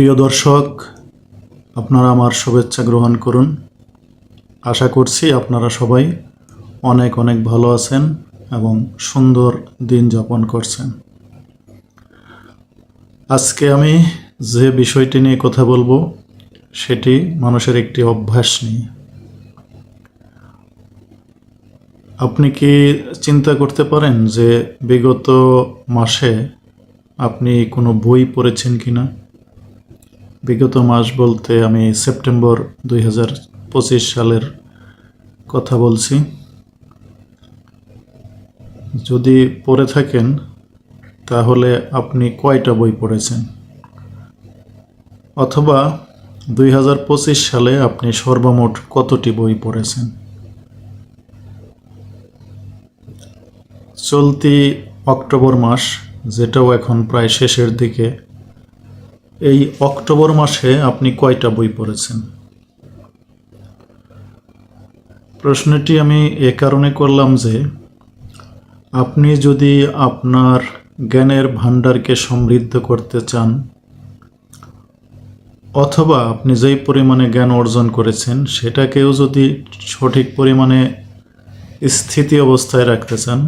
প্রিয় দর্শক, আপনারা আমার শুভেচ্ছা গ্রহণ করুন। আশা করছি আপনারা সবাই অনেক অনেক ভালো আছেন এবং সুন্দর দিন যাপন করছেন। আজকে আমি যে বিষয়টি নিয়ে কথা বলব, সেটি মানুষের একটি অভ্যাস নিয়ে। আপনি কি চিন্তা করতে পারেন যে বিগত মাসে আপনি কোনো বই পড়েছেন কিনা? বিগত মাস বলতে আমি সেপ্টেম্বর দুই হাজার পঁচিশ সালের কথা বলছি। যদি পড়ে থাকেন, তাহলে আপনি কয়টা বই পড়েছেন? অথবা দুই হাজার পঁচিশ সালে আপনি সর্বমোট কতটি বই পড়েছেন? চলতি অক্টোবর মাস, যেটাও এখন প্রায় শেষের দিকে এই অক্টোবর মাসে আপনি কয়টা বই পড়েছেন? প্রশ্নটি আমি এ কারণে করলাম যে, আপনি যদি আপনার জ্ঞানের ভাণ্ডারকে সমৃদ্ধ করতে চান, অথবা আপনি যেই পরিমাণে জ্ঞান অর্জন করেছেন, সেটাকেও যদি সঠিক পরিমাণে স্থিতি অবস্থায় রাখতে চান,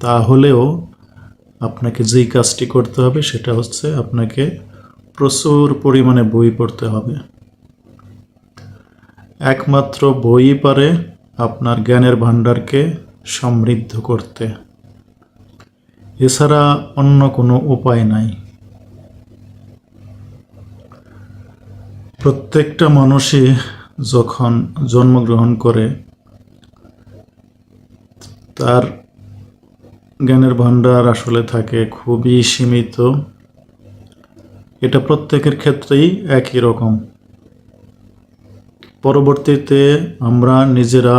তাহলেও আপনাকে যেই কাজটি করতে হবে সেটা হচ্ছে আপনাকে প্রচুর পরিমাণে বই পড়তে হবে। একমাত্র বই পারে আপনার জ্ঞানের ভাণ্ডারকে সমৃদ্ধ করতে। এছাড়া অন্য কোনো উপায় নাই। প্রত্যেকটা মানুষই যখন জন্মগ্রহণ করে, তার জ্ঞানের ভাণ্ডার আসলে থাকে খুবই সীমিত। এটা প্রত্যেকের ক্ষেত্রেই একই রকম। পরবর্তীতে আমরা নিজেরা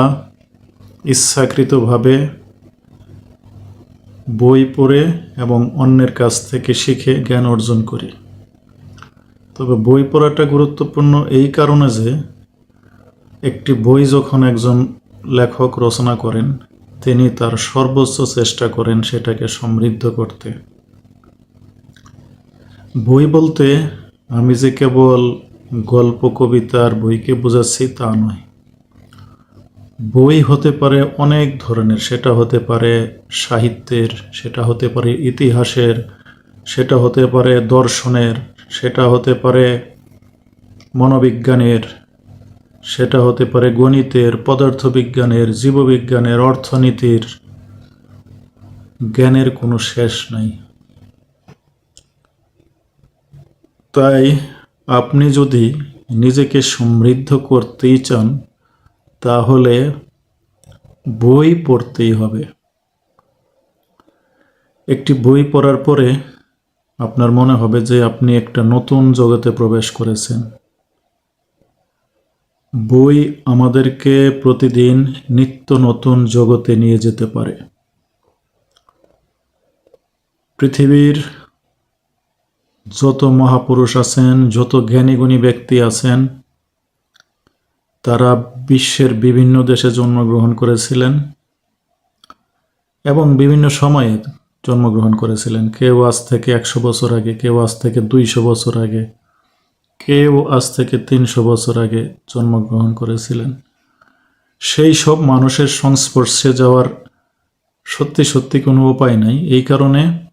ইচ্ছাকৃতভাবে বই পড়ে এবং অন্যের কাছ থেকে শিখে জ্ঞান অর্জন করি। তবে বই পড়াটা গুরুত্বপূর্ণ এই কারণে যে, একটি বই যখন একজন লেখক রচনা করেন, তিনি তার সর্বোচ্চ চেষ্টা করেন সেটাকে সমৃদ্ধ করতে। বই বলতে আমি যে কেবল গল্প কবিতার বইকে বোঝাচ্ছি তা নয়। বই হতে পারে অনেক ধরনের। সেটা হতে পারে সাহিত্যের, সেটা হতে পারে ইতিহাসের, সেটা হতে পারে দর্শনের, সেটা হতে পারে মনোবিজ্ঞানের, সেটা হতে পারে গণিতের, পদার্থবিজ্ঞানের, জীববিজ্ঞানের, অর্থনীতির। জ্ঞানের কোনো শেষ নাই। তাই আপনি যদি নিজেকে সমৃদ্ধ করতেই চান, তাহলে বই পড়তেই হবে। একটি বই পড়ার পরে আপনার মনে হবে যে আপনি একটা নতুন জগতে প্রবেশ করেছেন। বই আমাদেরকে প্রতিদিন নিত্য নতুন জগতে নিয়ে যেতে পারে। পৃথিবীর যত মহাপুরুষ আছেন, যত জ্ঞানীগুণী ব্যক্তি আছেন, তারা বিশ্বের বিভিন্ন দেশে জন্মগ্রহণ করেছিলেন এবং বিভিন্ন সময়ে জন্মগ্রহণ করেছিলেন। কেউ আজ থেকে একশো বছর আগে, কেউ আজ থেকে দুইশো বছর আগে, কেউ আজ থেকে তিনশো বছর আগে জন্মগ্রহণ করেছিলেন। সেই সব মানুষের সংস্পর্শে যাওয়ার সত্যি সত্যি কোনো উপায় নাই। এই কারণে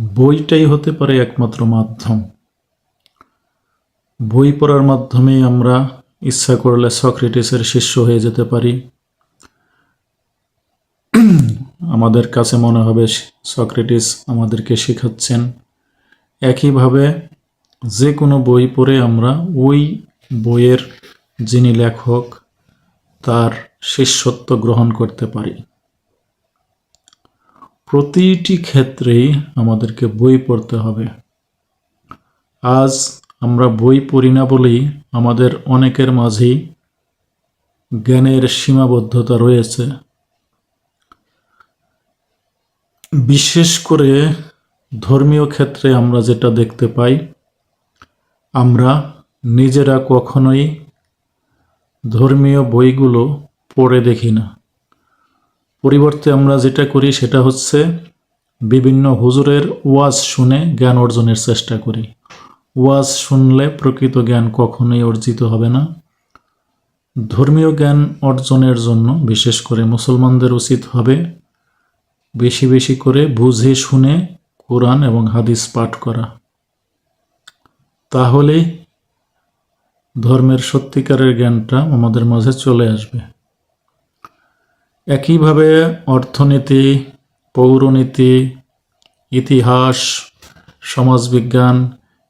বইটাই হতে পারে একমাত্র মাধ্যম। বই পড়ার মাধ্যমেই আমরা ইচ্ছা করলে সক্রেটিসের শিষ্য হয়ে যেতে পারি। আমাদের কাছে মনে হবে সক্রেটিস আমাদেরকে শেখাচ্ছেন। একইভাবে যে কোনো বই পড়ে আমরা ওই বইয়ের যিনি লেখক, তার শিষ্যত্ব গ্রহণ করতে পারি। প্রতিটি ক্ষেত্রেই আমাদেরকে বই পড়তে হবে। আজ আমরা বই পড়ি না বলেই আমাদের অনেকের মাঝেই জ্ঞানের সীমাবদ্ধতা রয়েছে। বিশেষ করে ধর্মীয় ক্ষেত্রে আমরা যেটা দেখতে পাই, আমরা নিজেরা কখনোই ধর্মীয় বইগুলো পড়ে দেখি না। পরিবর্তে আমরা যেটা করি সেটা হচ্ছে বিভিন্ন হুজুরের ওয়াজ শুনে জ্ঞান অর্জনের চেষ্টা করি। ওয়াজ শুনলে প্রকৃত জ্ঞান কখনোই অর্জিত হবে না। ধর্মীয় জ্ঞান অর্জনের জন্য বিশেষ করে মুসলমানদের উচিত হবে বেশি বেশি করে বুঝে শুনে কোরআন এবং হাদিস পাঠ করা। তাহলেই ধর্মের সত্যিকারের জ্ঞানটা আমাদের মাঝে চলে আসবে। একইভাবে অর্থনীতি, পৌরনীতি, ইতিহাস, সমাজবিজ্ঞান,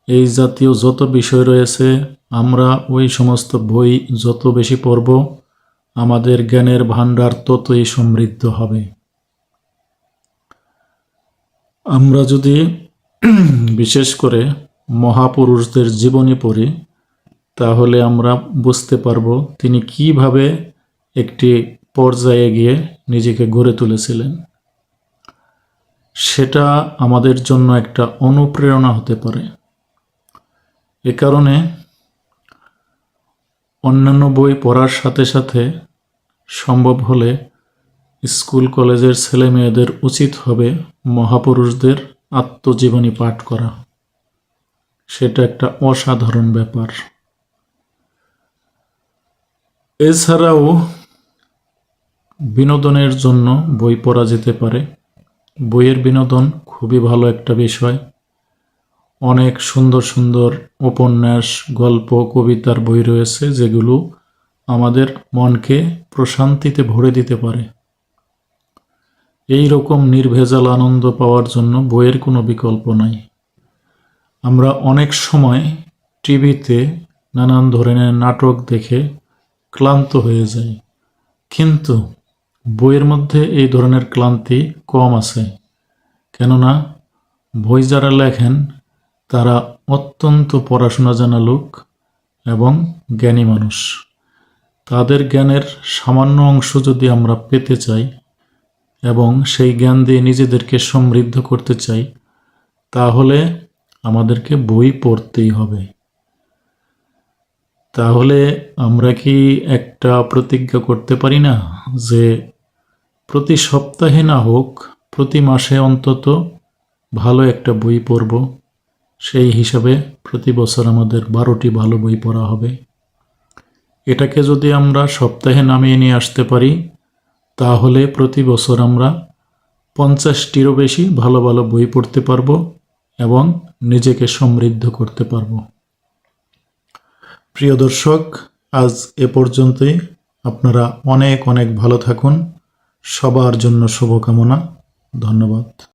এই জাতীয় যত বিষয় রয়েছে, আমরা ওই সমস্ত বই যত বেশি পড়ব, আমাদের জ্ঞানের ভাণ্ডার ততই সমৃদ্ধ হবে। আমরা যদি বিশেষ করে মহাপুরুষদের জীবনী পড়ি, তাহলে আমরা বুঝতে পারব তিনি কীভাবে একটি পর্যায়ে গিয়ে নিজেকে গড়ে তুলেছিলেন। সেটা আমাদের জন্য একটা অনুপ্রেরণা হতে পারে। এ কারণে অন্যান্য বই পড়ার সাথে সাথে সম্ভব হলে স্কুল কলেজের ছেলে মেয়েদের উচিত হবে মহাপুরুষদের আত্মজীবনী পাঠ করা। সেটা একটা অসাধারণ ব্যাপার। এছাড়াও বিনোদনের জন্য বই পড়া যেতে পারে। বইয়ের বিনোদন খুবই ভালো একটা বিষয়। অনেক সুন্দর সুন্দর উপন্যাস, গল্প, কবিতার বই রয়েছে যেগুলো আমাদের মনকে প্রশান্তিতে ভরে দিতে পারে। এই রকম নির্ভেজাল আনন্দ পাওয়ার জন্য বইয়ের কোনো বিকল্প নাই। আমরা অনেক সময় টিভিতে নানান ধরনের নাটক দেখে ক্লান্ত হয়ে যাই। কিন্তু বইয়ের মধ্যে এই ধরনের ক্লান্তি কম আছে, কেননা বই যারা লেখেন, তারা অত্যন্ত পড়াশোনা জানা লোক এবং জ্ঞানী মানুষ। তাদের জ্ঞানের সামান্য অংশ যদি আমরা পেতে চাই এবং সেই জ্ঞান দিয়ে নিজেদেরকে সমৃদ্ধ করতে চাই, তাহলে আমাদেরকে বই পড়তেই হবে। তাহলে আমরা কি একটা প্রতিজ্ঞা করতে পারি না যে প্রতি সপ্তাহে না হোক, প্রতি মাসে অন্তত ভালো একটা বই পড়ব। সেই হিসাবে প্রতি বছর আমাদের বারোটি ভালো বই পড়া হবে। এটাকে যদি আমরা সপ্তাহে নামিয়ে নিয়ে আসতে পারি, তাহলে প্রতি বছর আমরা পঞ্চাশটিরও বেশি ভালো ভালো বই পড়তে পারব এবং নিজেকে সমৃদ্ধ করতে পারব। প্রিয় দর্শক, আজ এ পর্যন্তই। আপনারা অনেক অনেক ভালো থাকুন। সবার জন্য শুভকামনা ধন্যবাদ।